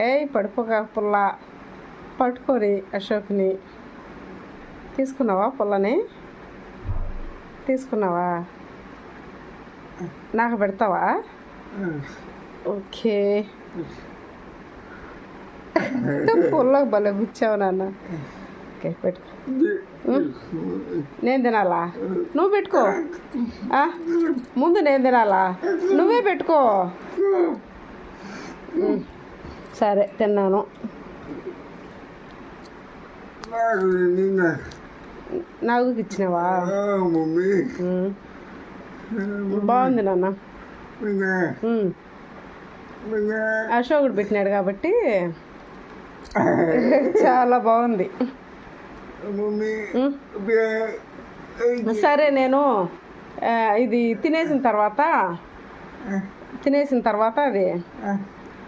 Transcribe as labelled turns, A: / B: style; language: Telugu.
A: ఏయ్ పడిపోక పుల్ల. పట్టుకోరి అశోక్ని. తీసుకున్నావా పుల్లని? తీసుకున్నావా? నాకు పెడతావా? ఓకే. పుల్లకు భలే గుచ్చావు నాన్న. ఓకే పెట్టుకో. నేను తినాలా? నువ్వు పెట్టుకో? ముందు నేను తినాలా? నువ్వే పెట్టుకో. సరే తిన్నాను.
B: నాకు
A: ఇచ్చినావా. బాగుంది నాన్న. అశోకుడు పెట్టినాడు కాబట్టి చాలా బాగుంది. సరే నేను ఇది తినేసిన తర్వాత తినేసిన తర్వాత అది